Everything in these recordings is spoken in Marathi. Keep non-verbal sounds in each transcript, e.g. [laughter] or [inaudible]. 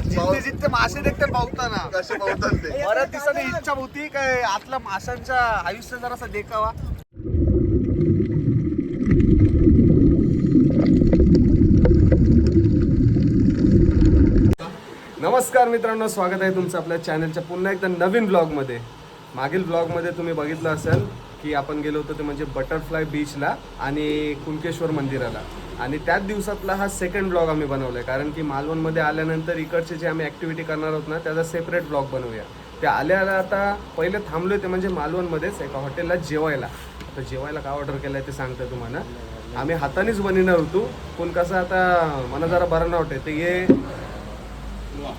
जिथे जिथे मासे देखते पावताना कसे पावतात ते? परत दिवसाने इच्छा होती काय आतला माशांच्या आयुष्य जरासा देखावा. नमस्कार मित्रांनो स्वागत आहे तुमचं आपल्या चॅनलच्या पुन्हा एकदा नवीन ब्लॉगमध्ये मागील ब्लॉगमध्ये तुम्ही बघितलं असेल की आपण गेलो होतो ते म्हणजे बटरफ्लाय बीचला आणि कुणकेश्वर मंदिराला. आणि त्याच दिवसातला हा सेकंड ब्लॉग आम्ही बनवला आहे कारण की मालवणमध्ये आल्यानंतर इकडचे जे आम्ही ॲक्टिव्हिटी करणार आहोत ना त्याचा सेपरेट ब्लॉग बनवूया. ते आल्याला आता पहिले थांबलो ते म्हणजे मालवणमध्येच एका हॉटेलला जेवायला. आता जेवायला काय ऑर्डर केलं आहे ते सांगतं तुम्हाला. आम्ही हातानेच बनिणार होतो. पण कसं आता मला जरा बरं नव्हतं. ते ये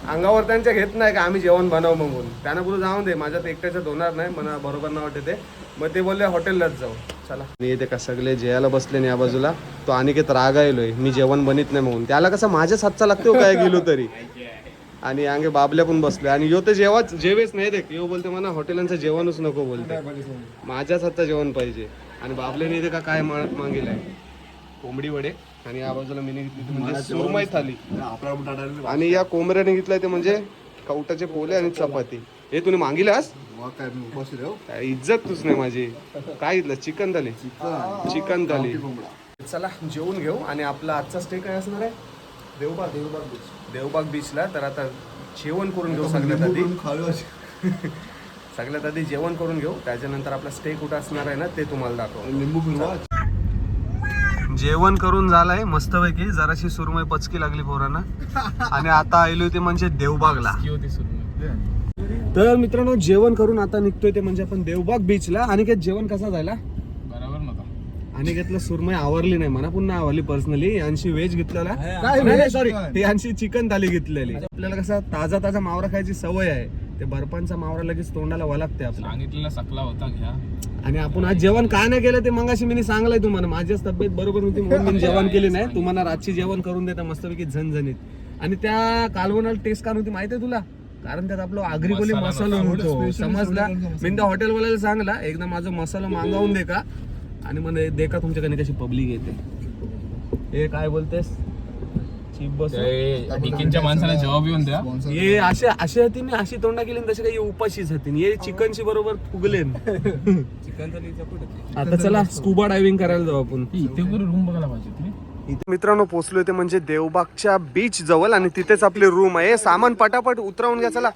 अंगावर त्यांच्या घेत नाही का आम्ही जेवण बनव म्हणून. त्यांना कुठं जाऊन दे माझ्यात एकट्याच्यात होणार नाही मला बरोबर नाही वाटते ते. मग ते बोलले हॉटेललाच जाऊ. चला. मी येते का सगळे जेवायला बसले नाही या बाजूला. तो अनिकेत रागायलोय मी जेवण बनित नाही म्हणून. त्याला कसं माझ्याच हातचा लागतो काय गेलो तरी? आणि अंगे बाबल्या पण बसले आणि यो ते जेवाच जेवेच नाही देख यो बोलते मला हॉटेलांचं जेवणच नको बोलते. माझ्याच हातचं जेवण पाहिजे. आणि बाबल्याने इथे का काय मा- मागेलाय? कोंबडी वडे. आणि या बाजूला मी घेतली ती म्हणजे सुरमई थाली. आणि या कोंबड्याने घेतलाय ते म्हणजे कवटाचे पोले आणि चपाती. हे तुम्ही मागिलास? काय हो. काय इज्जत तुच नाही माझी. काय घेतलं चिकन थाली. चिकन. थाली. चला जेवून घेऊ. आणि आपला आजचा स्टे काय असणार आहे? देवबाग देवबाग बीच देवबाग बीचला तर आता जेवण करून घेऊ सगळ्यात आधी. [laughs] सगळ्यात आधी जेवण करून घेऊ. त्याच्यानंतर आपला स्टे कुठं असणार आहे ना ते तुम्हाला दाखव. लिंबू जेवण करून झालंय मस्तपैकी जराशी सुरमई पचकी लागली पोरांना. आणि आता आलोय ते म्हणजे देवबागला. तर मित्रांनो जेवण करून आता निघतोय ते म्हणजे आपण देवबाग बीचला आणि जेवण कसा झाला? बरोबर नव्हता आणि घेतलं सुरमई आवरली नाही मला पुन्हा आवरली पर्सनली यांची व्हेज घेतलेला. नाही सॉरी यांची चिकन थाली घेतलेली. आपल्याला कसा ताजा ताजा मावरा खायची सवय आहे. ते बर्फांचा मावरा लगेच तोंडाला वलागते आपला. सांगितलेला सकला होता घ्या. आणि आपण आज जेवण काय नाही केलं ते मगाशी मी सांगलंय तुम्हाला. माझीच तब्येत बरोबर नव्हती म्हणून मी जेवण केली नाही. तुम्हाला रातची जेवण करून देता मस्तपैकी झणझणीत. आणि त्या कालवणाला टेस्ट का नव्हती माहितीये तुला? कारण त्यात आपलं आगरी कोली मसाला नव्हतो. समजला? मी त्या हॉटेलवाल्याला सांगला एकदा माझा मसाला मागवून दे का? आणि मग दे का तुमच्याकडे कशी पब्लिक येते. हे काय बोलतेस? चीप बस डिकींच्या माणसाला जवाब येऊन द्या. ये असे असे होती मी अशी तोंडा केली तसे काही उपाशीच होती ये चिकनची बरोबर फुगलेन. आता चला स्कुबा डायव्हिंग करायला जाऊ आपण. इथे रूम बघायला पाहिजे इथे मित्रांनो पोहोचलोय ते म्हणजे देवबागच्या बीच जवळ आणि तिथेच आपली रूम आहे. सामान पटापट उतरवून घ्या चला.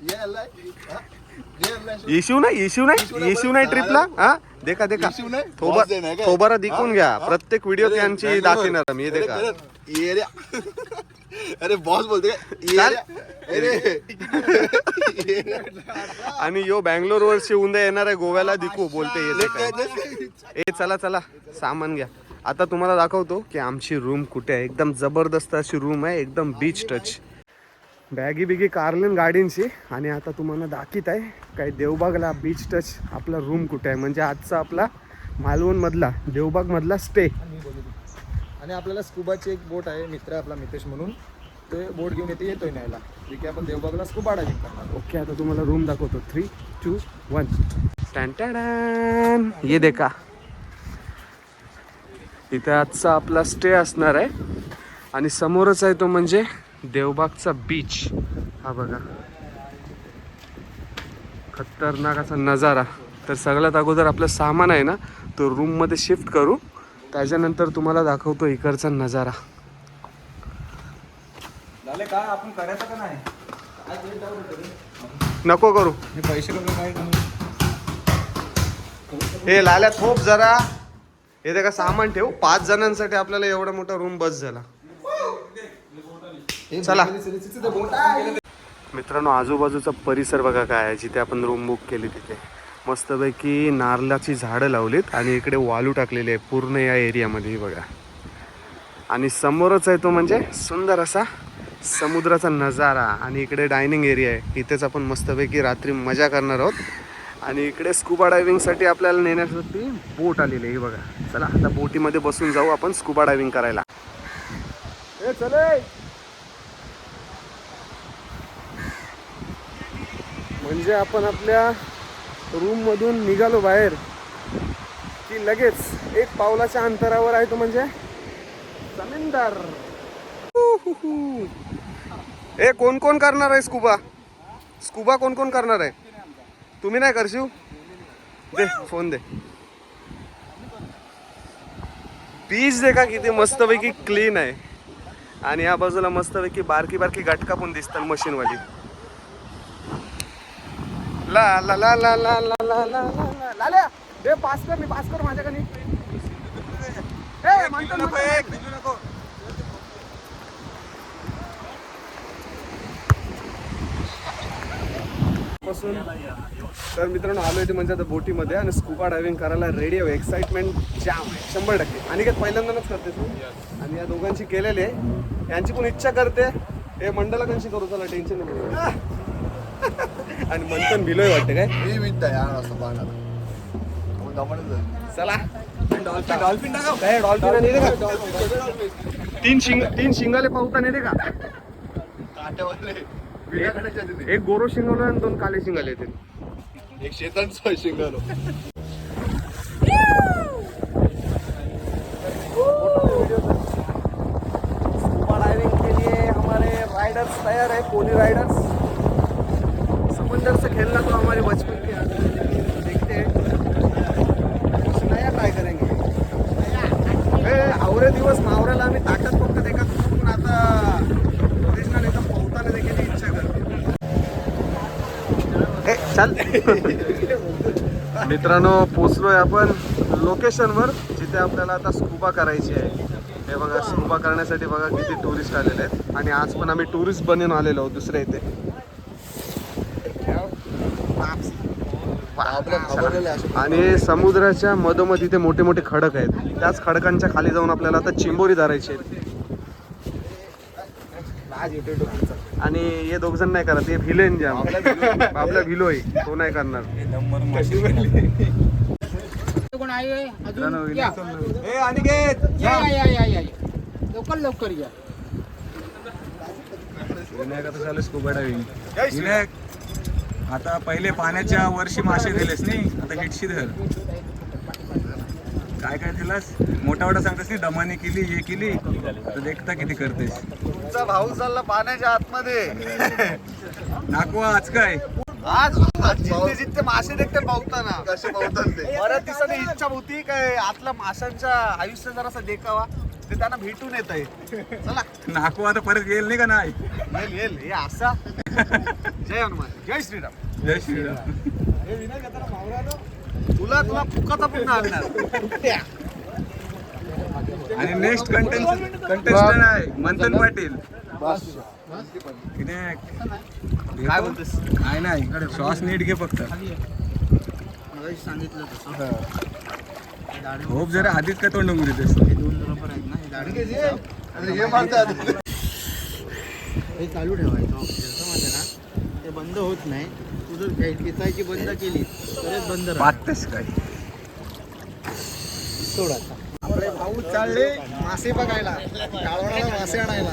[laughs] ये आलाय का? ये आलाय. ये आलाय. येशीव नाही? येशीव नाही येशीव नाही ट्रिपला हा? देखा देखा. येशीव नाही? थोबा Boss day नाही काय? थोबारा दिकून घ्या. प्रत्येक व्हिडिओ त्यांची. दाखवणार मी देखा. [laughs] अरे, बॉस बोलते. [laughs] आणि यो बँगलोर वर्षी उद्या येणार आहे गोव्याला दिकू बोलते ए चला चला. सामान घ्या. आता तुम्हाला दाखवतो की आमची रूम कुठे आहे. एकदम जबरदस्त अशी रूम आहे एकदम बीच टच बॅगी बिगी कारलेन गाडींची आणि आता तुम्हाला दाखीत आहे काय देवबागला बीच टच आपला रूम कुठे आहे? म्हणजे आजचा आपला मालवणमधला देवबागमधला स्टे आणि आपल्याला स्कुबाची एक बोट आहे मित्र आपला मितेश म्हणून. ते बोट घेऊन येते येतोय न्यायला. जे की आपण देवबागला स्कुबा डायव्हिंग करणार ओके आता तुम्हाला रूम दाखवतो. थ्री टू वन टॅन ये देखा. इथे आजचा आपला स्टे असणार आहे. आणि समोरच आहे तो म्हणजे देवबागचा बीच हा बघा. खतरनाक असा नजारा. तर सगळ्यात अगोदर आपलं सामान आहे ना तो रूममध्ये शिफ्ट करू. त्याच्यानंतर तुम्हाला दाखवतो इकडचा नजारा. आपण करायचं का नाही? नको करू. हे पैसे काय हे लाल्या थोप जरा. हे ते का सामान ठेव? पाच जणांसाठी आपल्याला एवढा मोठा रूम बस झाला. चला. मित्रांनो आजूबाजूचा परिसर बघा काय आहे. जिथे आपण रूम बुक केली तिथे. मस्तपैकी नारळाची झाडं लावलीत आणि इकडे वालू टाकलेली आहे पूर्ण या एरियामध्ये बघा. आणि समोरच आहे तो म्हणजे सुंदर असा समुद्राचा नजारा. आणि इकडे डायनिंग एरिया आहे. इथेच आपण मस्तपैकी रात्री मजा करणार आहोत. आणि इकडे स्कुबा डायव्हिंगसाठी आपल्याला नेण्यासाठी बोट आलेली आहे ही बघा. चला आता बोटीमध्ये बसून जाऊ आपण स्कुबा डायव्हिंग करायला. ए चले. म्हणजे आपण आपल्या रूममधून निघालो बाहेर. की लगेच एक पावलाच्या अंतरावर आहे तो म्हणजे जमीनदार. ए कोण कोण करणार आहे स्कुबा? स्कुबा कोण कोण करणार आहे? तुम्ही नाही करशील? दे फोन दे. बीच दे का किती मस्तपैकी क्लीन आहे. आणि या बाजूला मस्तपैकी बारकी बारकी गटका पण दिसतात मशीनवाली ला ला ला ला ला ला ला ला ला. लाल्या ए पास कर मी पास कर माझ्याकडे. ए म्हणतो नको पासून तर मित्रांनो आलोय ते म्हणजे आता बोटीमध्ये आणि स्कुबा डायव्हिंग करायला रेडी आहे. एक्साइटमेंट जाम आहे. शंभर टक्के. आणि काय पहिल्यांदाच करते तू. आणि या दोघांची केलेली आहे. यांची पण इच्छा करते. हे मंडला कशी करू त्याला टेन्शन नाही. आणि मंथन भिलोय वाटते काय? मी विद्या यार असं पाहणार. चला. डॉल्फिन टाका काय डॉल्फिन आणि का तीन शिंग तीन शिंगाले पावता नाही दे का काट्यावाले विनाकाट्याच्या तिथे. एक गोरो शिंगवलं आणि दोन काले शिंगाले येते एक शेतांचं शिंगालो स्कूबा डाइविंग के लिए हमारे राइडर्स तैयार है कोली राइडर्स समंदर से खेलना तो हमारे बचपन की आदत है देखते हैं कुछ नया ट्राय करेंगे ए, आवरे दिवस मावऱ्याला आम्ही ताकद फक्त देखा होतो पण आता ओरिजिनल एकदम पोहताना देखील इच्छा करते ए, चल. मित्रांनो पोचलोय आपण लोकेशनवर जिथे आपल्याला आता स्कूबा करायची आहे. हे बघा स्कूबा करण्यासाठी बघा किती टुरिस्ट आलेले आहेत. आणि आज पण आम्ही टुरिस्ट बनून आलेलो आहोत दुसऱ्या इथे आपल्या घाबरलेले असे आणि समुद्राच्या मधोमध इथे मोठे मोठे खडक आहेत. त्याच खडकांच्या खाली जाऊन आपल्याला आता चिंबोरी धरायची आहे आणि हे दोघ जण नाही करत हे भिलेन जे आपला भिलोय तो नाही करणार. कोण आहे? अजून? या. लवकर या. Scuba diving Vinayak. आता पहिले पाण्याच्या वर्षी मासे दिलेस नाही आता हिटशी धर. काय काय दिलास? मोठा मोठा सांगतेस नाही दमाने केली हे केली. आता देखता किती करतेस. तुमचा भाऊ चालला पाण्याच्या आतमध्ये. नाकवा आज काय? आज जिथे जिथे मासे देखते पावताना. कसे पावतात ते. बऱ्याच दिवसांनी इच्छा होती काय आतल्या माशांच्या आयुष्य जरासा देखावा. ते त्यांना भेटून येत आहे चला. नाकवा आता परत येईल नाही का नाही? येईल येईल. हे असा. जय हनुमान. जय श्रीराम. जय श्रीराम. तुला तुला फुकाचा पुन्हा आणणार. आणि नेक्स्ट कंटेंट कंटेस्टंट आहे मंथन पाटील. काय बोलतेस? काय नाही श्वास नीट घे फक्त. सांगितलं खूप जरा आधीच काय तोंड आहेत ना हे चालू ठेवायचं म्हणजे ना? ते बंद होत नाही. तू जर खेचायची बंद केली तरच बंद पाहतेस काय? सोड आता. आपले भाऊ चालले मासे बघायला. काळवणाला मासे आणायला.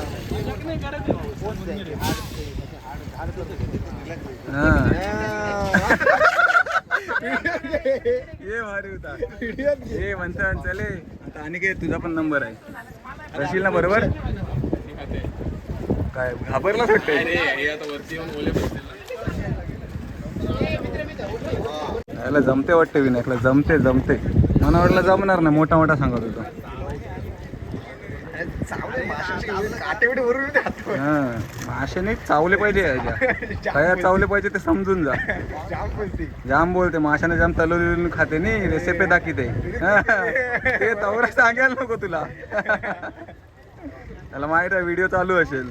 ये भारी होता. ये म्हणतात चले. आता आणि काय तुझा पण नंबर आहे. रशील ना बरोबर? काय घाबरला वाटतंय? याला जमते वाटते विनायकला जमते जमते. मला वाटलं जमणार नाही मोठा मोठा सांगत होतो. काटेविटे भरून जातो. हा माशाने चावले पाहिजे याच्या. [laughs] काय चावले पाहिजे ते समजून जा. जाम बोलती. जाम बोलते माशाने जाम तलवून खाते नी रेसिपी दाखवते. ते [laughs] तवरा सांगायला नको तुला. [laughs] त्याला माहीत आहे व्हिडिओ चालू असेल.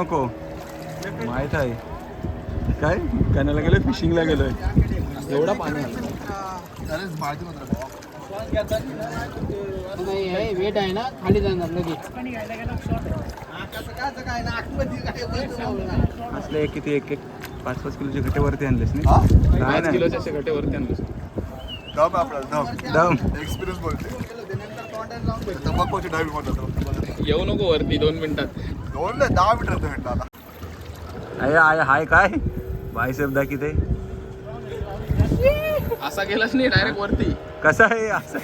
नको. माहीत आहे. काय? कण्याला गेलोय फिशिंगला गेलोय. एवढा पाणी वेट आहे ना खाली जाणार लगेच. असले किती एक एक पाच पाच किलोचे घटे वरती आणलेस नाही नाही. किलोच्या असे वरती आणलो दम आपल्याला दम दम एक्सपिरियन्स बोलते. तंबाखूची डावी म्हणतात येऊ नको वरती दोन मिनिटात. नाही दहा मीटर भेटला आता. आहे आहे हाय काय? बायसेप दाखी ते असा गेलाच नाही डायरेक्ट वरती. कसं आहे? असं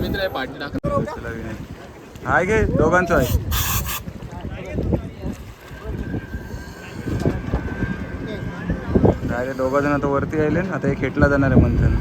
मित्र आहे पाठी. हाय घे दोघांचं आहे. काय रे दोघं जण आता वरती आले ना आता एक खेटला जाणार आहे मंथन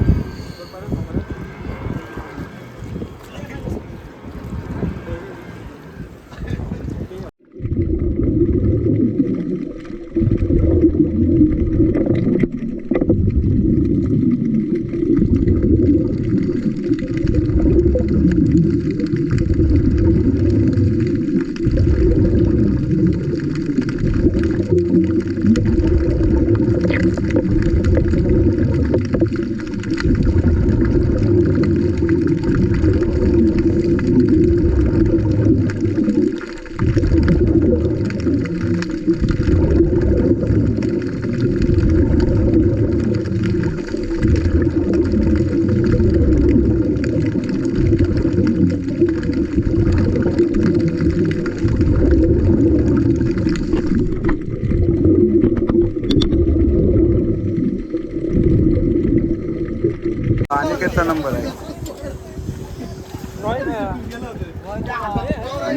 अनिकेतचा नंबर आहे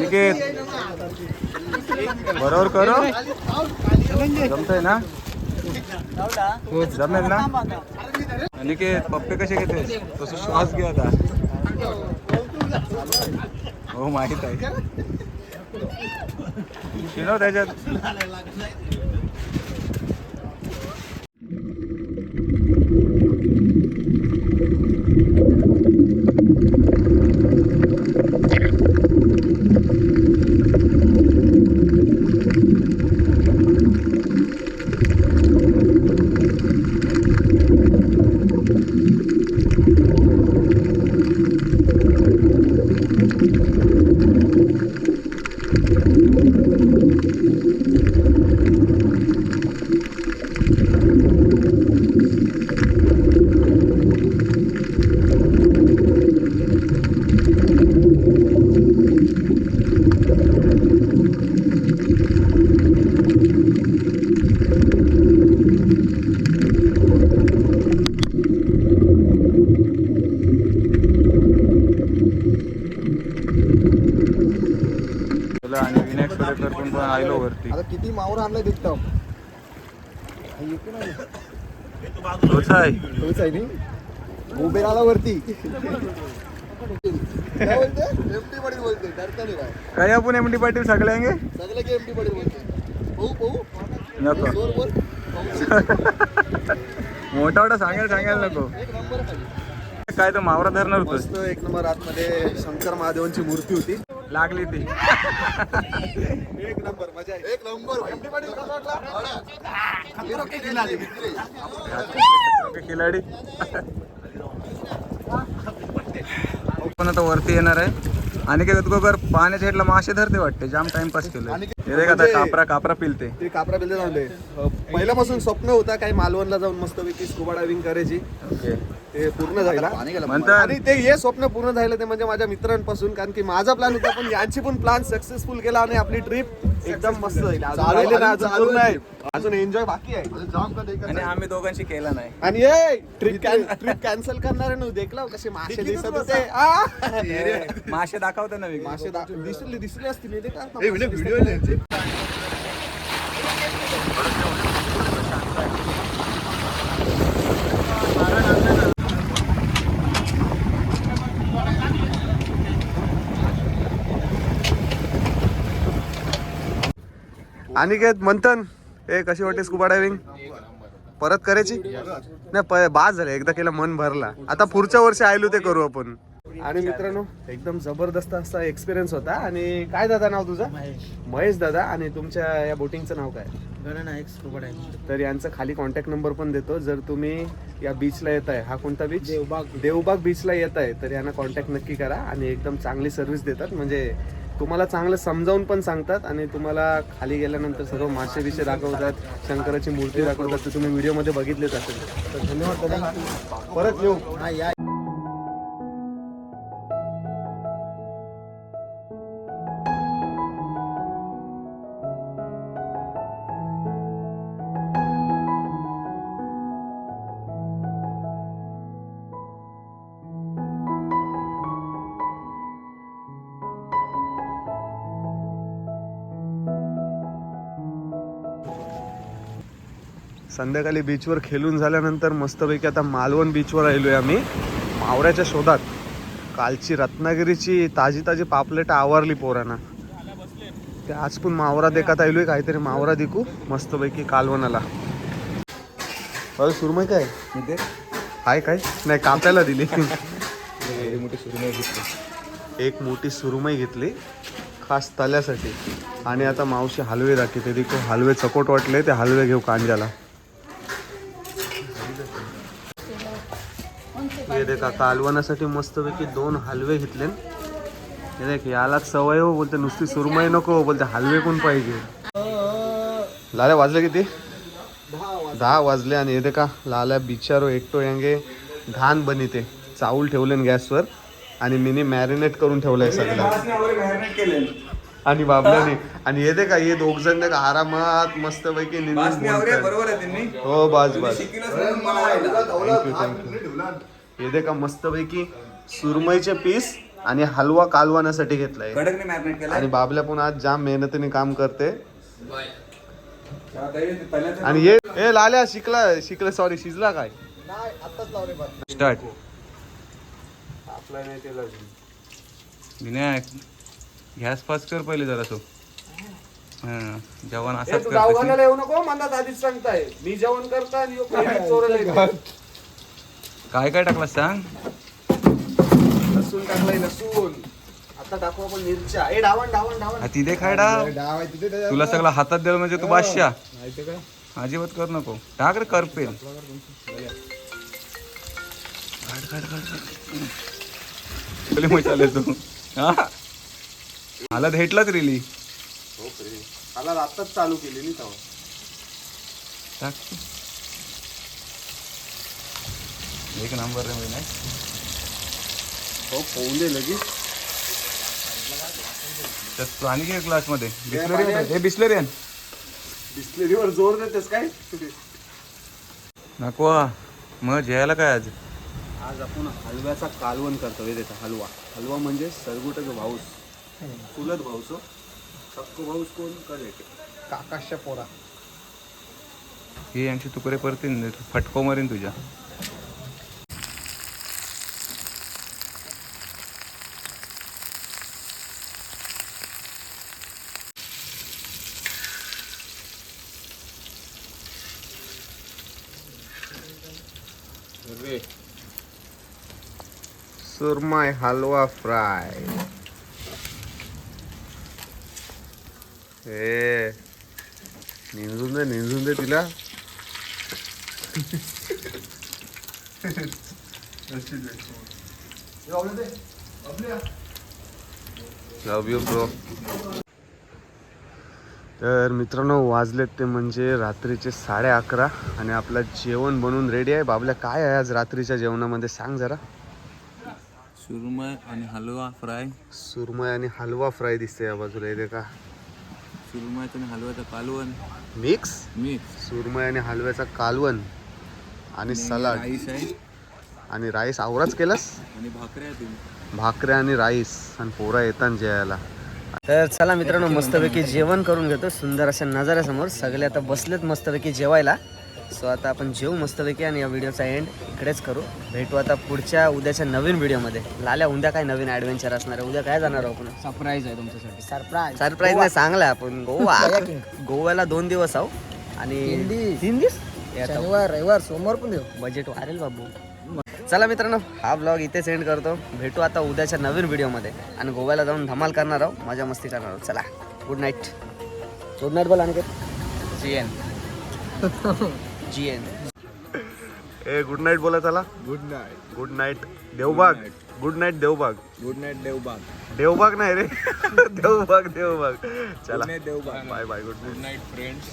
निकेत बरोबर करो. जमतंय ना? जमेल ना? अनिकेत पप्पे कसे घेते तसं श्वास घे आता. हो माहीत आहे. शिनो त्याच्यात तुला पण पण आलो वरती. आता किती मावर आणलाय दिसतो तोच आहे. तोच आहे नी? उभे राहिला वरती. काय आपण एम डी पाटील सगळ्यांगे सगळं की एमटी पाटील बोलते. पाहू पाहू. नको. [laughs] मोठा मोठा सांगायला सांगायला नको. काय तर मावरा धरणार होतं मस्त एक नंबर आतमध्ये शंकर महादेवांची मूर्ती होती. लागली ती एक नंबर मजा आहे एक नंबर खिलाडी पण आता वरती येणार आहे आणि काय तुका पाण्याच्या हेडला मासे धरते वाटते जाम टाइमपास केलं हे आता कापरा कापरा पिलते. ते कापरा बिल्डर आणले पहिल्यापासून स्वप्न होता काही मालवणला जाऊन मस्तपैकी स्कुबा डायव्हिंग करायची. ओके. ते पूर्ण झाला. आणि ते हे स्वप्न पूर्ण झालं ते म्हणजे माझ्या मित्रांपासून कारण की माझा प्लॅन होता पण यांची पण प्लॅन सक्सेसफुल केला आणि आपली ट्रिप एकदम मस्त झाली अजून चालू- राहिले ना, अजून चालू एन्जॉय बाकी आहे. जाम का देखा आणि आम्ही दोघांशी केला नाही. आणि ए ट्रिप ट्रिप कॅन्सल करणार आहे ना देखला कसे मासे दिसत होते. आ! मासे दाखवते ना वेगळे मासे दा- दिसले दिसले असतील हे ते का? ए म्हणजे व्हिडिओ यांचे अनिकेत मंथन ए कशी वाटते स्कुबा डायव्हिंग परत करायची? नाही प- बाद झालं. एकदा केलं मन भरला. आता पुढच्या वर्षी आयलो ते करू आपण. आणि मित्रांनो एकदम जबरदस्त असा एक्सपिरियन्स होता. आणि काय दादा नाव तुझं? महेश. दादा. आणि तुमच्या या बोटिंगचं नाव काय? स्कूबा डायव्हिंग तर यांचा खाली कॉन्टॅक्ट नंबर पण देतो. जर तुम्ही या बीचला येत आहे हा कोणता बीच देवबाग. देवबाग बीचला येत आहे तर यांना कॉन्टॅक्ट नक्की करा. आणि एकदम चांगली सर्व्हिस देतात. म्हणजे तुम्हाला चांगलं समजावून पण सांगतात आणि तुम्हाला खाली गेल्यानंतर सर्व मासे बिशे दाखवतात शंकराची मूर्ती दाखवतात तर तुम्ही व्हिडिओमध्ये बघितलेच असेल. तर धन्यवाद दादा. परत येऊ. संध्याकाळी बीचवर खेळून झाल्यानंतर मस्तपैकी आता मालवण बीचवर आलोय आम्ही. मावऱ्याच्या शोधात. कालची रत्नागिरीची ताजी ताजी पापलेट आवारली पोरांना. ते आज पण मावरा देखत आलोय काहीतरी मावरा दिकू मस्तपैकी कालवणाला. अरे सुरमई काय? हाय काय? नाही कापायला दिली. एक मोठी सुरमई घेतली. खास तल्यासाठी आणि आता मावशी हलवे दाखवते देखो हलवे चकोट वाटले ते हलवे घेऊ कांद्याला. देखा कालवणासाठी मस्तपैकी दोन हलवे घेतले हे यालाच सवय हो बोलते नुसती सुरमई नको हो, बोलते हलवे कोण पाहिजे? लाल्या वाजले किती? दहा वाजले आणि हे देखा लाल्या बिचारो एकटो यांगे घाण बनिते. चावल ठेवले गॅसवर आणि मिनी मॅरिनेट करून ठेवलंय सगळं आणि बाबल्याने. आणि हे देखा हे दोघ जण देखा आरामात मस्तपैकी निंदून बोलतायत. हो बस बस. थँक्यू थँक्यू हे देखा मस्तपैकी सुरमईचे पीस आणि हलवा कालवण्यासाठी घेतलाय. आणि बाबल्या पण आज जाम मेहनतीने काम करते. आणि हे हे लाल्या शिकला शिकला सॉरी शिजला काय? स्टार्ट आपला नाही केला विनायक गॅस पास कर पहिले जरा तो. हा जेवण गावगाड्याला येऊ नको मनात आधीच सांगताय. मी जेवण करता आणि ह्यो credit चोरायला येतो. काय काय टाकला सांग? लसूण टाकलाय लसूण. आता टाकू आपण मिरच्या. ए डावण डावण डावण. हा तिथे खाय डाव. डाव आहे तिथे त्याच्यात. तुला सगळं हातात दिलं म्हणजे तू बादशा माहिती काय अजिबात कर नको. टाक रे करपेल. मचाले तू. हा? मला भेटलाच रिली मला आताच चालू केली नी तेव्हा. टाक. एक नंबर रे विनायक हो पोहून दे लगेच. तर तू आणि घे ग्लासमध्ये? बिस्लरी हे बिस्लरी बिस्लेरीवर जोर देतेस काय? नको हा. मग जेवायला काय आज? आज आपण हलव्याचा कालवण करतो. हे देता हलवा. हलवा म्हणजे सरगुटाचा भाऊस. चुलत भाऊस हो. सक्को भाऊस कोण कळे काकाशच्या पोरा. हे यांची तुकडे परतीन फटको मारीन तुझ्या. सुरमय हलवा फ्राय हे. निंजून दे निंजून दे तिला. लव यू ब्रो तर मित्रांनो वाजलेत ते म्हणजे रात्रीचे साडे अकरा आणि आपलं जेवण बनवून रेडी आहे. बाबल्या काय आहे आज रात्रीच्या जेवणामध्ये? सांग जरा. सुरमय आणि हलवा फ्राय. सुरमई आणि हलवा फ्राय दिसते या बाजूला इथे का सुरमयचं आणि हलव्याचं कालवण. मिक्स मिक्स सुरमई आणि हलव्याचा कालवण आणि सलाड. राईस आहे. आणि राईस आवराच केलास? आणि भाकऱ्या तुम्ही भाकऱ्या आणि राईस आणि पोरा येतात जेवायला. तर चला मित्रांनो मस्तपैकी जेवण करून घेतो. सुंदर अशा नजाऱ्यासमोर. सगळे आता बसलेत मस्तपैकी जेवायला. सो आता आपण जेवू मस्तपैकी आणि या व्हिडिओचा एंड इकडेच करू. भेटू आता पुढच्या उद्याच्या नवीन व्हिडिओमध्ये. लाल्या उद्या काय नवीन ॲडव्हेंचर असणार आहे? उद्या काय जाणार आहोत आपण? सरप्राईज आहे तुमच्यासाठी. सरप्राईज सरप्राईज नाही चांगला आहे आपण. गोवा. [laughs] गोव्याला दोन दिवस आहो. आणि तीन दिवस. शनिवार रविवार सोमवार पण देऊ. बजेट वाढेल बाबू. चला मित्रांनो हा ब्लॉग इथे सेंड करतो. भेटू आता उद्याच्या नवीन व्हिडिओमध्ये. आणि गोव्याला जाऊन धमाल करणार आहोत. मजा मस्ती करणार आहोत. चला गुड नाईट गुड नाईट बोला आणि जी एन जी एन ए गुड नाईट बोला चला good night good night Devbag. Good night Devbag. Good night Devbag. Devbag नाही रे. [laughs] देवबाग देवबाग. चला. Devbag. Bye bye good night night friends